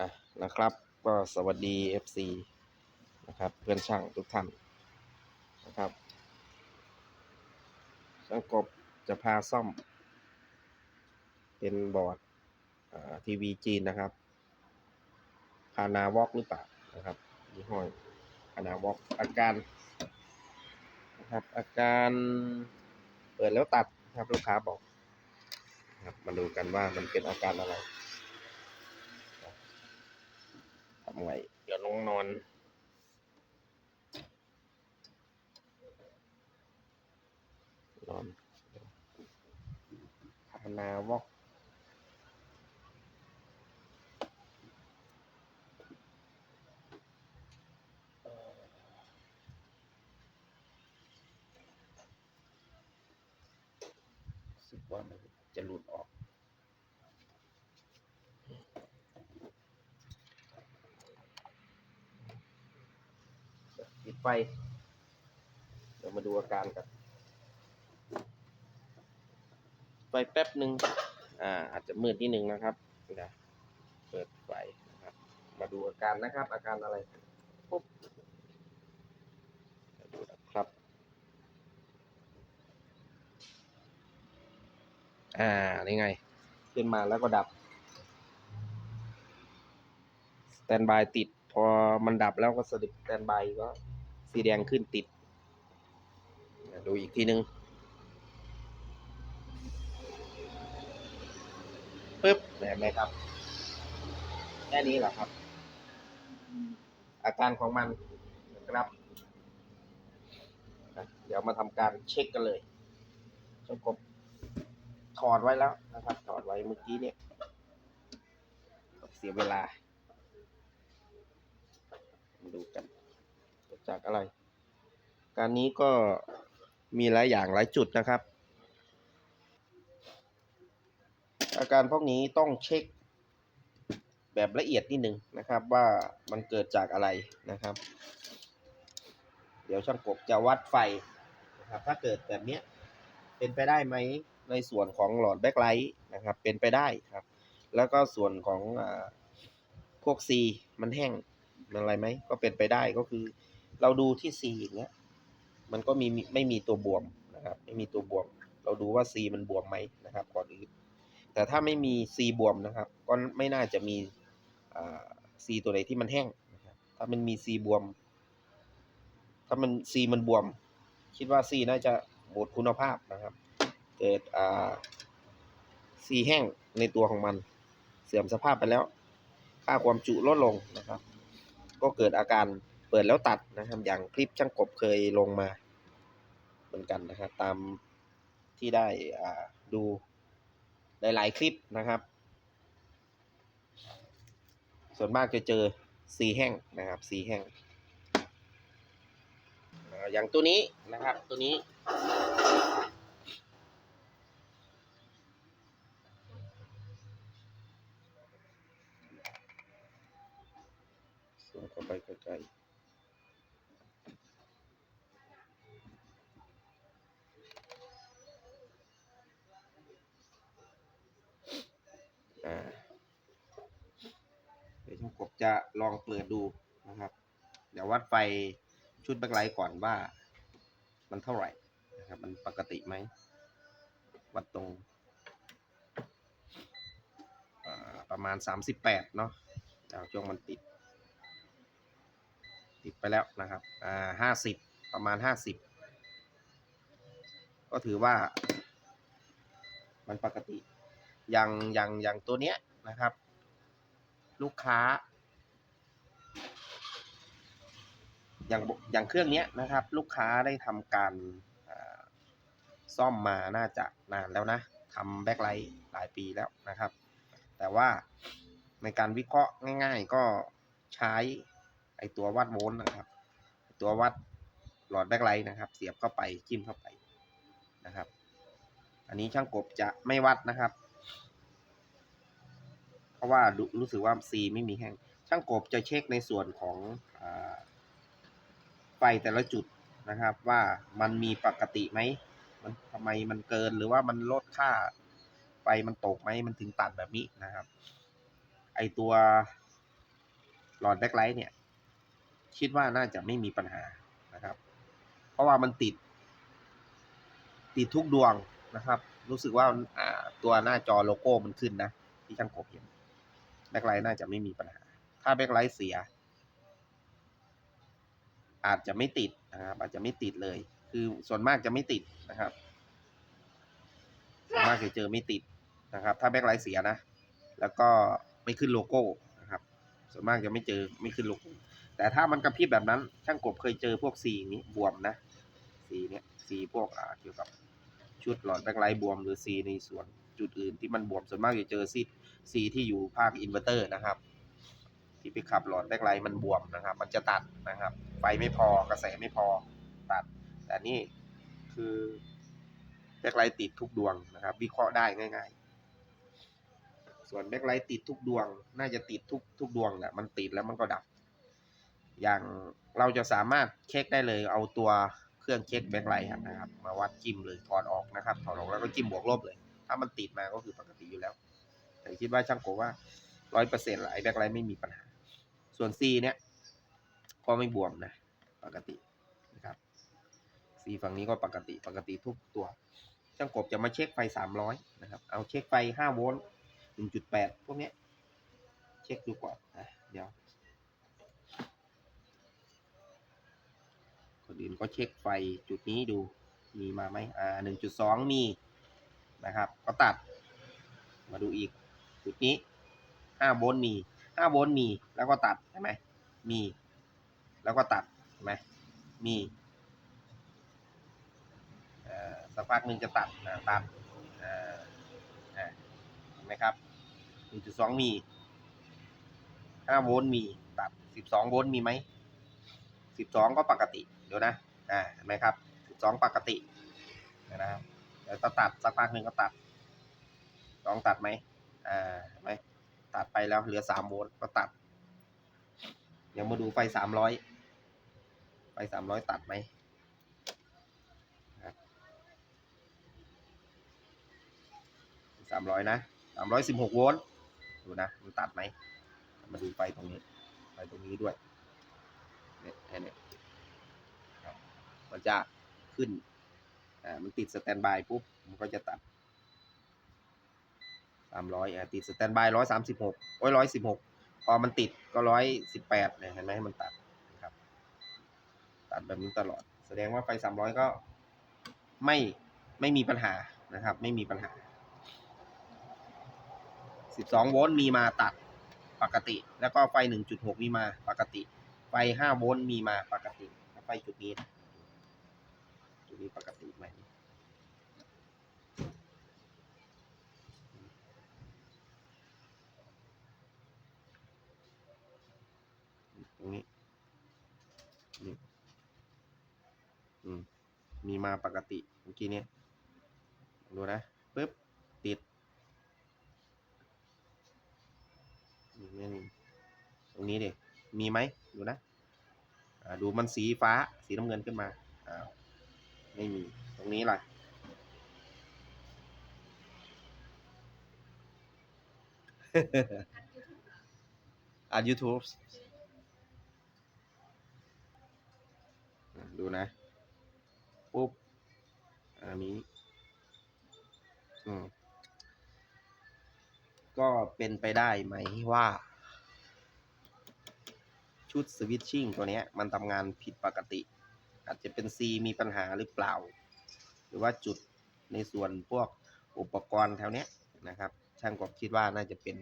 อะนะครับก็สวัสดี FC นะครับเพื่อนช่างทุกท่านนะครับช่างกบจะพาซ่อม เป็นบอร์ดทีวีจีนนะครับพานาวอกหรือเปล่านะครับยี่ห้อพานาวอกอาการนะครับอาการเปิดแล้วตัดนะครับลูกค้าบอกครับมาดูกันว่ามันเป็นอาการอะไร ทำ ไงเดี๋ยวน้องนอน นอนพาวนาวอกสึกว่ามันจะหลุดออก ปิดไฟ เดี๋ยวมาดูอาการกัน ไฟแป๊บหนึ่งอ่า อาจจะมืดนิดนึงนะครับเดี๋ยวเปิดไฟนะครับ มาดูอาการนะครับ อาการอะไรปุ๊บเดี๋ยวดูนะครับ อ่า นี่ไง ขึ้นมาแล้วก็ดับ สแตนบายติด พอมันดับแล้วก็สดิบสแตนบายก็ สีแดงขึ้นติด ดูอีกทีนึงปึ๊บแบบไหมครับ แค่นี้แหละครับ อาการของมันนะครับ เดี๋ยวมาทำการเช็คกันเลยช่างกบถอดไว้แล้วนะครับ ถอดไว้เมื่อกี้เนี่ย เสียเวลามาดูกัน จากอะไร การนี้ก็มีหลายอย่างหลายจุดนะครับ อาการพวกนี้ต้องเช็คแบบละเอียดนิดนึงนะครับว่ามันเกิดจากอะไรนะครับ เดี๋ยวช่างกบจะวัดไฟนะครับถ้าเกิดแบบนี้เป็นไปได้ไหมในส่วนของหลอดแบ็คไลท์นะครับ เป็นไปได้ครับ แล้วก็ส่วนของอพวก C มันแห้งมันอะไรไหมก็เป็นไปได้ก็คือ เราดูที่ C อย่างเงี้ยมันก็มีไม่มีตัวบวมนะครับ ไม่มีตัวบวม เราดูว่า C มันบวมไหมนะครับ ก่อนอื่น แต่ถ้าไม่มี C บวมนะครับ ก็ไม่น่าจะมีอ่า C ตัวไหนที่มันแห้งนะครับ ถ้ามันมี C บวม ถ้ามัน C มันบวม คิดว่า C น่าจะหมดคุณภาพนะครับ เกิดอ่า C แห้งในตัวของมัน เสื่อมสภาพไปแล้ว ค่าความจุลดลงนะครับ ก็เกิดอาการ เปิดแล้วตัดนะครับ อย่างคลิปช่างกบเคยลงมา เหมือนกันนะครับ ตามที่ได้ดูหลาย ๆ คลิปนะครับ ส่วนมากจะเจอสีแห้งนะครับสีแห้งอ่าอย่างตัวนี้นะครับ ตัวนี้ ส่งเข้าไปใกล้ๆอ่าเดี๋ยวช่างกบ จะลองเปิดดูนะครับ เดี๋ยววัดไฟชุดแบ็คไลท์ก่อนว่า มันเท่าไหร่นะครับ มันปกติไหม วัดตรงประมาณ 38 เนาะดาวช่วงมันติด ติดไปแล้วนะครับอ่าห้าสิบประมาณห้าสิบก็ถือว่า มันปกติ อย่างอย่างอย่างตัวเนี้ยนะครับ ลูกค้า อย่างอย่างเครื่องเนี้ยนะครับ ลูกค้าได้ทำการซ่อมมาน่าจะนานแล้วนะทำแบ็คไลท์หลายปีแล้วนะครับ แต่ว่าในการวิเคราะห์ง่าย ๆ ก็ใช้ไอตัววัดโวลต์นะครับ ตัววัดหลอดแบ็คไลท์นะครับ เสียบเข้าไปจิ้มเข้าไปนะครับ อันนี้ช่างกบจะไม่วัดนะครับ เพราะว่ารู้สึกว่า C ไม่มีแห้งช่างกบจะเช็คในส่วนของอ ไฟแต่ละจุดนะครับ ว่ามันมีปกติไหมมันทำไมมันเกินหรือว่ามันลดค่าไฟมันตกไหมมันถึงตัดแบบนี้นะครับ ไอตัวหลอดแบ็คไลท์เนี่ย คิดว่าน่าจะไม่มีปัญหานะครับ เพราะว่ามันติด ติดทุกดวงนะครับ รู้สึกว่าตัวหน้าจอโลโก้มันขึ้นนะ ที่ช่างกบเห็นแบ็คไลท์น่าจะไม่มีปัญหา ถ้าแบ็คไลท์เสีย อาจจะไม่ติดนะครับ อาจจะไม่ติดเลย คือส่วนมากจะไม่ติดนะครับส่วนมากจะเจอไม่ติดนะครับ ถ้าแบ็คไลท์เสียนะ แล้วก็ไม่ขึ้นโลโก้นะครับ ส่วนมากจะไม่เจอไม่ขึ้นโลโก้ แต่ถ้ามันกระพริบแบบนั้น ช่างกบเคยเจอพวกสีนี้บวมนะ สีเนี้ยสีพวกอ่าเกี่ยวกับชุดหลอดแบ็คไลท์บวมหรือสีในส่วนจุดอื่นที่มันบวมส่วนมากจะเจอซีสีที่อยู่ภาคอินเวอร์เตอร์นะครับ ที่ไปขับหลอดแบ็คไลท์มันบวมนะครับ มันจะตัดนะครับไฟไม่พอกระแสไม่พอตัด แต่นี่คือแบ็คไลท์ติดทุกดวงนะครับ วิเคราะห์ได้ง่าย ๆ ส่วนแบ็คไลท์ติดทุกดวง น่าจะติดทุกทุกดวงแหละมันติดแล้วมันก็ดับ อย่างเราจะสามารถเช็คได้เลยเอาตัวเครื่องเช็คแบ็คไลท์นะครับ มาวัดจิ้มเลยถอดออกนะครับถอดออกแล้วก็จิ้มบวกลบเลย ถ้ามันติดมาก็คือปกติอยู่แล้วแต่คิดว่าช่างโกว่าร้อยเปอร์เซ็นต์ไอแบ็คไลท์ไม่มีปัญหา ส่วน C เนี่ยก็ไม่บวมนะ ปกตินะครับ C ฝั่งนี้ก็ปกติปกติทุกตัวช่างกบจะมาเช็คไฟสามร้อยนะครับ เอาเช็คไฟห้าโวลต์หนึ่งจุดแปดพวกเนี้ยเช็คดูก่อนนะเดี๋ยวคนอื่นก็เช็คไฟจุดนี้ดูมีมาไหมอ่าหนึ่งจุดสองมีนะครับ ก็ตัดมาดูอีก จุดนี้ห้าโวลต์มี ห้าโวลต์มี แล้วก็ตัดใช่ไหมมี แล้วก็ตัดใช่ไหมมีสักพักหนึ่งจะตัดอ่าตัดเห็นไหมครับหนึ่งจุดสองมีห้าโวลต์มีตัดสิบสองโวลต์มีไหมสิบสองก็ปกติเดี๋ยวนะอ่าเห็นไหมครับสิบสองปกตินะครับเดี๋ยวตัดสักพักหนึ่งก็ตัดสองตัดไหมอ่าเห็นไหม ตัดไปแล้วเหลือสามโวลต์ก็ตัด เดี๋ยวมาดูไฟสามร้อยไฟสามร้อยตัดไหมสามร้อยนะสามร้อยสิบหกโวลต์ดูนะมันตัดไหมมาดูไฟตรงนี้ไฟตรงนี้ด้วยเนี่ยแค่เนี้ยมันจะขึ้นอ่ามันติดสแตนบายปุ๊บมันก็จะตัด สามร้อยติดสแตนบายร้อยสามสิบหกโอ้ยร้อยสิบหกพอมันติดก็ร้อยสิบแปดเนี่ยเห็นไหมให้มันตัดนะครับ ตัดแบบนี้ตลอด แสดงว่าไฟสามร้อยก็ไม่ไม่มีปัญหานะครับ ไม่มีปัญหาสิบสองโวลต์มีมาตัดปกติ แล้วก็ไฟหนึ่งจุดหกมีมาปกติ ไฟห้าโวลต์มีมาปกติไฟจุดนี้จุดนี้ปกติไหม ตรงนี้นี่อืมมีมาปกติเมื่อกี้เนี้ยดูนะปึ๊บติดนี่ตรงนี้ดิมีไหมดูนะอ่าดูมันสีฟ้าสีน้ำเงินขึ้นมาอ้าวไม่มีตรงนี้ล่ะอ่า YouTube อะ ดูนะ ปุ๊บอันนี้ก็เป็นไปได้ไหมว่า ชุดสวิตชิ่งตัวนี้มันทำงานผิดปกติ อาจจะเป็น C มีปัญหาหรือเปล่า หรือว่าจุดในส่วนพวกอุปกรณ์แถวเนี้ยนะครับ ช่างกบคิดว่าน่าจะเป็น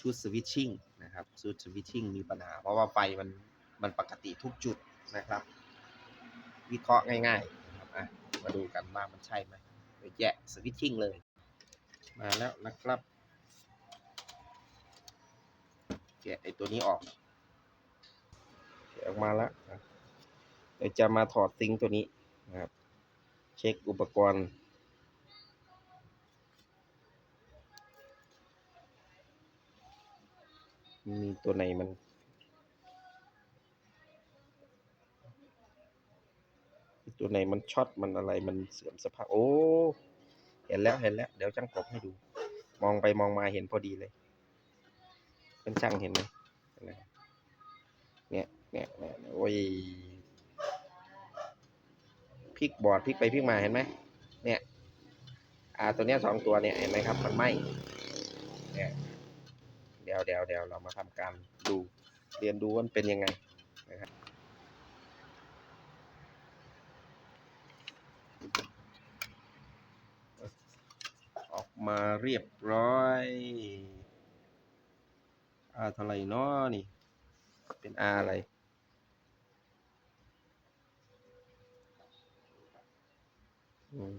ชุดสวิตชิ่งนะครับ ชุดสวิตชิ่งมีปัญหา เพราะว่าไฟมัน มันปกติทุกจุดนะครับ วิเคราะห์ง่ายๆครับมาดูกันว่ามันใช่ไหมเดี๋ยวแยะสวิตชิ่งเลย มาแล้วนะครับแกะไอตัวนี้ออกแกะออกมาแล้วเดี๋ยวจะมาถอดซิงตัวนี้นะครับ เช็คอุปกรณ์มีตัวไหนมัน ตัวไหนมันช็อตมันอะไรมันเสื่อมสภาพ โอ้ เห็นแล้วเห็นแล้ว เดี๋ยวจังกบให้ดู มองไปมองมาเห็นพอดีเลยเป็นช่างเห็นไหมเนี่ยเนี่ยเนี่ยโอ้ยพลิกบอร์ดพลิกไปพลิกมาเห็นไหมเนี่ยอ่าตัวเนี้ยสองตัวเนี่ยเห็นไหมครับ มันไหมเนี่ยเดี๋ยวเดี๋ยวเดี๋ยวเรามาทำการดูเรียนดูว่ามันเป็นยังไงนะครับ ออก มาเรียบร้อย อาเท่าไรเนาะนี่ เป็นอาอะไรอืม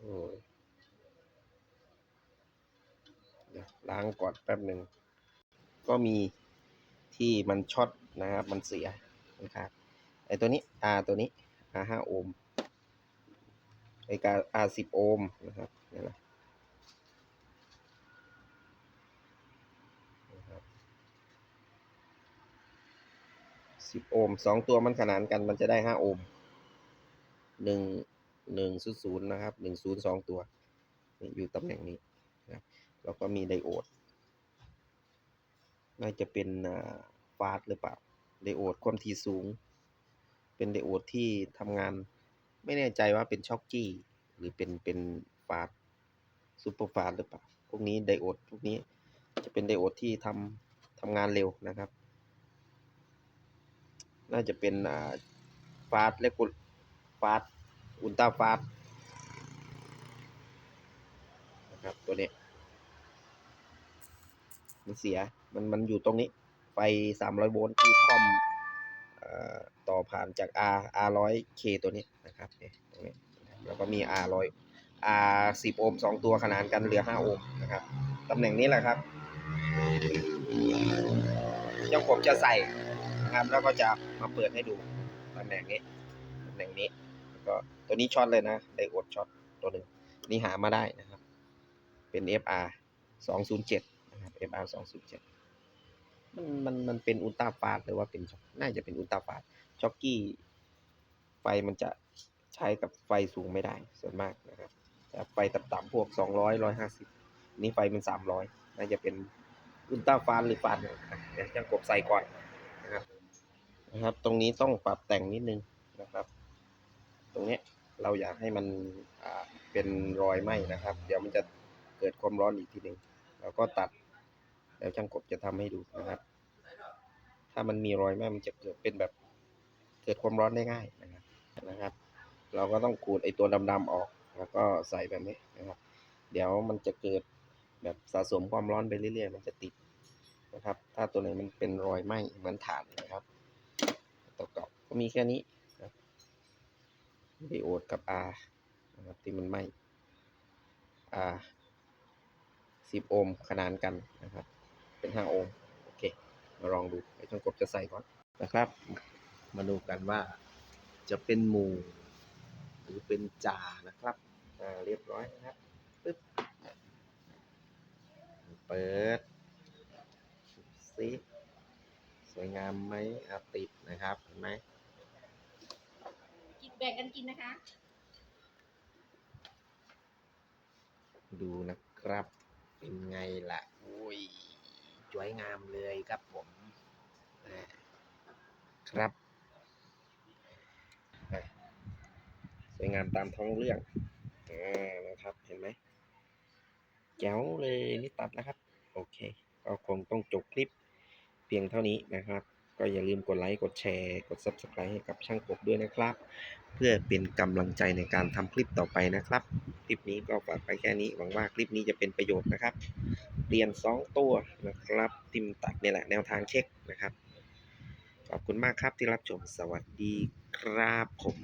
โอ้ยเดี๋ยว ล้างก่อนแป๊บหนึ่ง ก็มีที่มันช็อตนะครับ มันเสียนะครับไอตัวนี้ R ตัวนี้ R 5โอห์มไอกา R 10โอห์มนะครับเนี่ยนะนะครับโอห์มสองตัวมันขนานกันมันจะได้5โอห์มหนึ่งหนึ่งศูนย์ศูนย์นะครับหนึ่งศูนย์สองตัว อยู่ตำแหน่งนี้นะครับ แล้วก็มีไดโอด น่าจะเป็นฟาสหรือเปล่า ไดโอดความถี่สูง เป็นไดโอดที่ทำงาน ไม่แน่ใจว่าเป็นช็อกกี้ หรือเป็นเป็นฟาสซูเปอร์ฟาสหรือเปล่า พวกนี้ไดโอดพวกนี้จะเป็นไดโอดที่ทำทำงานเร็วนะครับ น่าจะเป็นฟาสและกุฟาสอุลตราฟาสนะครับตัวนี้ มันเสียมันมันอยู่ตรงนี้ ไฟ 300 โวลต์ที่คอมต่อผ่านจาก R R 100 K ตัวนี้นะครับตรงนี้แล้วก็มี R 100 R 10 โอห์ม2ตัวขนานกันเหลือ 5 โอห์มนะครับตำแหน่งนี้แหละครับ เจ้าผมจะใส่นะครับแล้วก็จะมาเปิดให้ดูตำแหน่งนี้ตำแหน่งนี้แล้วก็ตัวนี้ช็อตเลยนะไดโอดช็อตตัวหนึ่งนี่หามาได้นะครับ เป็น FR 207 นะครับ FR 207มันมันมันเป็นอุลตราฟาสหรือว่าเป็นน่าจะเป็นอุลตราฟาสจ็อกกี้ ไฟมันจะใช้กับไฟสูงไม่ได้ส่วนมากนะครับแต่ไฟต่ำๆพวก 200 150 นี่ไฟมัน300 น่าจะเป็นอุลตราฟาสหรือฟาสเนี่ยเดี๋ยวจะกบใส่ก่อนนะครับนะครับ ตรงนี้ต้องปรับแต่งนิดนึงนะครับ ตรงนี้เราอยากให้มันเป็นรอยไหมนะครับ เดี๋ยวมันจะเกิดความร้อนอีกทีหนึ่งเราก็ตัด เดี๋ยวช่างกบจะทำให้ดูนะครับ ถ้ามันมีรอยไหม้มันจะเกิดเป็นแบบเกิดความร้อนได้ง่ายนะครับนะครับ เราก็ต้องขูดไอตัวดำๆออก แล้วก็ใส่แบบนี้นะครับ เดี๋ยวมันจะเกิดแบบสะสมความร้อนไปเรื่อยๆ มันจะติดนะครับ ถ้าตัวไหนมันเป็นรอยไหม้เหมือนถ่านนะครับตัวเก่าก็มีแค่นี้นะไดโอดกับ R นะครับที่มันไหม้ R 10 โอห์มขนานกันนะครับ เป็น5โอห์มโอเค มาลองดูไอ้ช่างกบจะใส่ก่อนนะครับ มาดูกันว่าจะเป็นหมู่หรือเป็นจ่านะครับอ่าเรียบร้อยนะครับปึ๊บเปิดซิสวยงามไหมอาติดนะครับเห็นไหมกินแบ่งกันกินนะคะ ดูนะครับ เป็นไงล่ะโอ้ยส วยงามเลยครับผมครับสวยงามตามท้องเรื่องอนะครับเห็นไหมแจ๋วเลยนี่ตัดนะครับ โอเค ก็คงต้องจบคลิปเพียงเท่านี้นะครับ ก็อย่าลืมกดไลค์ กดแชร์ กด Subscribe ให้กับช่างกบด้วยนะครับ เพื่อเป็นกำลังใจในการทำคลิปต่อไปนะครับ คลิปนี้ก็ฝากไปแค่นี้ หวังว่าคลิปนี้จะเป็นประโยชน์นะครับ เรียน 2 ตัวนะครับติมตัดนี่แหละแนวทางเช็คนะครับ ขอบคุณมากครับที่รับชม สวัสดีครับผม